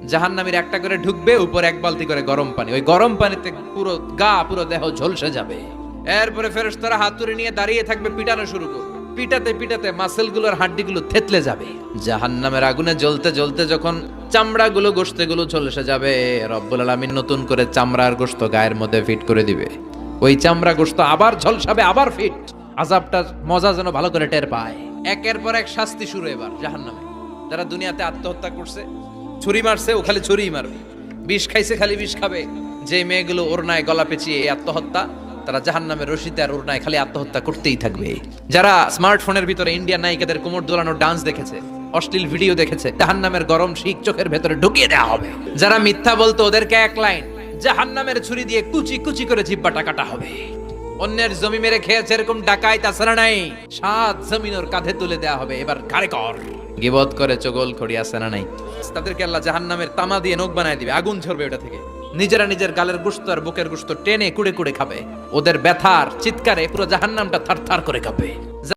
জাহান্নামীর একটা করে ঢুকবে, উপর এক বালতি করে গরম পানি। ওই গরম পানিতে পুরো গা, পুরো দেহ ঝলসে যাবে। এরপরে ফেরেশতারা হাতুড়ি নিয়ে দাঁড়িয়ে থাকবে, পিটানো শুরু করবে পিটাতে পিটাতে থেতলে যাবে। জাহান্নামের আগুনে জ্বলতে জ্বলতে যখন ঝলসে যাবে, রব্বুল নতুন করে চামড়ার গোশত গায়ের মধ্যে ফিট করে দিবে। ওই চামড়া গোশত আবার ঝলসাবে, আবার ফিট। আজাবটা মজা যেন ভালো করে টের পায়। একের পর এক শাস্তি শুরু এবার জাহান্নামে। যারা দুনিয়াতে আত্মহত্যা করছে ছুরি মারছে, ও খালি ছুরিই মারবে। বিষ খাইছে, খালি বিষ খাবে। যে মেয়েগুলো ওরনায় গলা পেঁচিয়ে এই আত্মহত্যা, তারা জাহান্নামের রশিতে আর ওরনায় খালি আত্মহত্যা করতেই থাকবে। যারা স্মার্টফোনের ভিতরে ইন্ডিয়ান নায়িকাদের কোমর দোলানো ডান্স দেখেছে, অশ্লীল ভিডিও দেখেছে, জাহান্নামের গরম শিখ চোখের ভেতরে ঢুকিয়ে দেওয়া হবে। যারা মিথ্যা বলতো, ওদেরকে এক লাইন, জাহান্নামের ছুরি দিয়ে কুচি কুচি করে জিব্বাটা কাটা হবে। অন্যের জমি মেরে খেয়েছে এরকম ডাকায় তাছাড়া নাই? সাত জমিন ওর কাঁধে তুলে দেওয়া হবে। এবার ঘাড়ে কর। গিবত করে চগল খড়ি আছে নাই? তাদেরকে আল্লাহ জাহান্নামের তামা দিয়ে নখ বানায় দিবে, আগুন ঝরবে ওটা থেকে। নিজেরা নিজের গালের গুস্ত আর বুকের গুস্ত টেনে কুড়ে কুড়ে খাবে। ওদের ব্যথার চিৎকারে পুরো জাহান্নামটা থার থার করে কাঁপবে